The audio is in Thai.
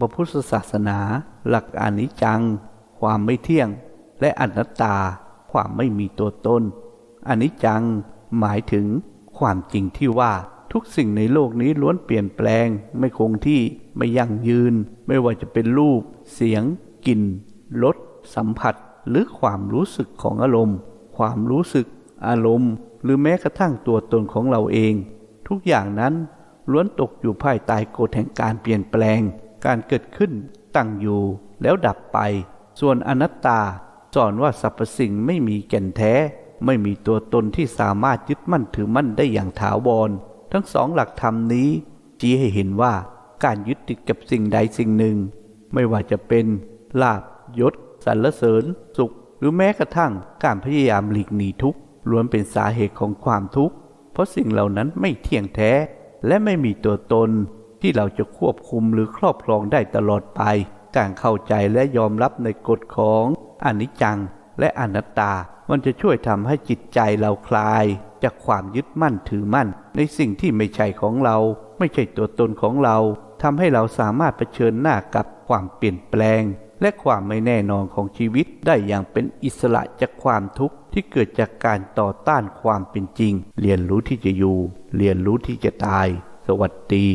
พระพุทธศาสนา หลักอนิจจัง ความไม่เที่ยง และอนัตตา ความไม่มีตัวตนอนิจจัง หมายถึงความจริงที่ว่าทุกสิ่งในโลกนี้ล้วนเปลี่ยนแปลง ไม่คงที่ไม่ยั่งยืน ไม่ว่าจะเป็นรูป เสียงกลิ่นรสสัมผัส หรือความรู้สึกของอารมณ์ ความรู้สึก อารมณ์ หรือแม้กระทั่งตัวตนของเราเอง ทุกอย่างนั้นล้วนตกอยู่ภายใต้กฎแห่งการเปลี่ยนแปลง การเกิดขึ้นตั้งอยู่แล้วดับไป ส่วนอนัตตาสอนว่าสรรพสิ่งไม่มีแก่นแท้ ไม่มีตัวตนที่สามารถยึดมั่นถือมั่นได้อย่างถาวร ทั้งสองหลักธรรมนี้ชี้ให้เห็นว่าการยึดติดกับสิ่งใดสิ่งหนึ่ง ไม่ว่าจะเป็นลาบยศสรรเสริญ สุข หรือแม้กระทั่งการพยายามหลีกหนีทุกข์ล้วนเป็นสาเหตุของความทุกข์เพราะสิ่งเหล่านั้นไม่เที่ยงแท้และไม่มีตัวตน ที่เราจะควบคุมหรือครอบครองได้ตลอดไปการเข้าใจและยอมรับในกฎของอนิจจังและอนัตตา มันจะช่วยทำให้จิตใจเราคลาย จากความยึดมั่นถือมั่น ในสิ่งที่ไม่ใช่ของเรา ไม่ใช่ตัวตนของเราทำให้เราสามารถเผชิญหน้ากับความเปลี่ยนแปลง และความไม่แน่นอนของชีวิตได้อย่างเป็นอิสระจากความทุกข์ที่เกิดจากการต่อต้านความเป็นจริง เรียนรู้ที่จะอยู่ เรียนรู้ที่จะตาย สวัสดี